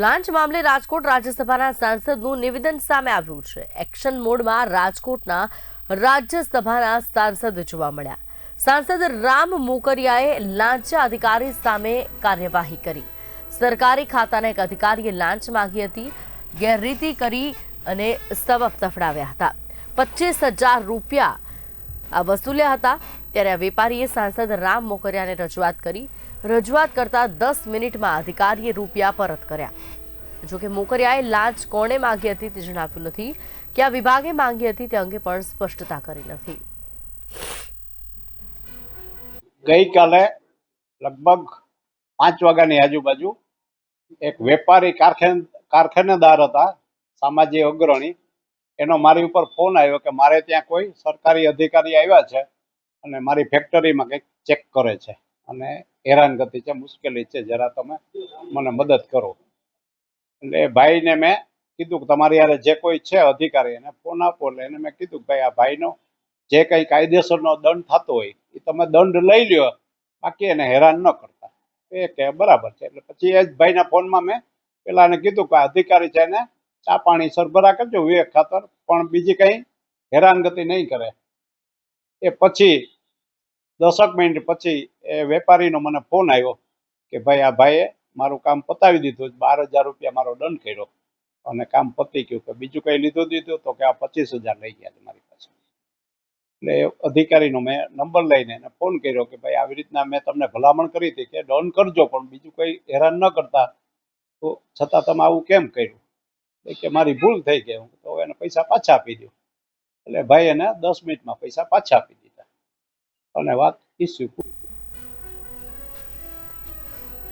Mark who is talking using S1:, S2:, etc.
S1: લાંચ મામલે રાજકોટ રાજ્યસભાના સાંસદનું નિવેદન સામે આવ્યું છે. એક્શન મોડમાં રાજકોટના રાજ્યસભાના સાંસદ જોવા મળ્યા. સાંસદ રામ મોકરિયાએ લાંચ અધિકારી સામે કાર્યવાહી કરી. સરકારી ખાતાના એક અધિકારીએ લાંચ માંગી હતી, ગેરરીતિ કરી અને સબબ તફડાવ્યા હતા. પચીસ હજાર રૂપિયા વસૂલ્યા હતા ત્યારે આ વેપારીએ સાંસદ રામ મોકરિયાને રજૂઆત કરી. રજૂઆત કરતા દસ મિનિટમાં અધિકારીએ રૂપિયા પરત કર્યા. જોકે મોકરિયાએ લાંચ કોણે માંગી હતી તે જણાવ્યું નથી. કે આ વિભાગે માંગી હતી તે અંગે પણ સ્પષ્ટતા કરી નથી.
S2: ગઈકાલે લગભગ પાંચ વાગ્યાની આજુબાજુ એક વેપારી કારખાન કારખાનેદાર હતા, સામાજિક અગ્રણી. એનો મારી ઉપર ફોન આવ્યો કે મારે ત્યાં કોઈ સરકારી અધિકારી આવ્યા છે અને મારી ફેક્ટરીમાં કંઈક ચેક કરે છે. અને હેરાનગતિ છે, મુશ્કેલી છે, જરા તમે મને મદદ કરો. એટલે એ ભાઈને મેં કીધું કે તમારી યારે જે કોઈ છે અધિકારી, એને ફોન આપો એટલે એને મેં કીધું કે ભાઈ, આ ભાઈનો જે કંઈ કાયદેસરનો દંડ થતો હોય એ તમે દંડ લઈ લ્યો, બાકી એને હેરાન ન કરતા. એ કે બરાબર છે. એટલે પછી એ જ ભાઈના ફોનમાં મેં પેલાને કીધું કે અધિકારી છે એને ચા પાણી સરભરા કરજો, વિવેક ખાતર, પણ બીજી કંઈ હેરાનગતિ નહીં કરે. એ પછી, દસક મિનિટ પછી એ વેપારીનો મને ફોન આવ્યો કે ભાઈ, આ ભાઈએ મારું કામ પતાવી દીધું બાર હજાર રૂપિયા મારો દંડ કર્યો. અને કામ પતી ગયું કે બીજું કંઈ લીધું દીધું તો કે આ પચીસ હજાર લઈ ગયા મારી પાસે. એટલે અધિકારીનો મેં નંબર લઈને એને ફોન કર્યો કે ભાઈ, આવી રીતના મેં તમને ભલામણ કરી હતી કે ડન કરજો, પણ બીજું કંઈ હેરાન ન કરતા. તો છતાં તમે આવું કેમ કર્યું? કે મારી ભૂલ થઈ ગઈ હું તો એને પૈસા પાછા આપી દઉં. એટલે ભાઈ એને દસ મિનિટમાં પૈસા પાછા આપી દીધા. અને વાત ઇસ્યુ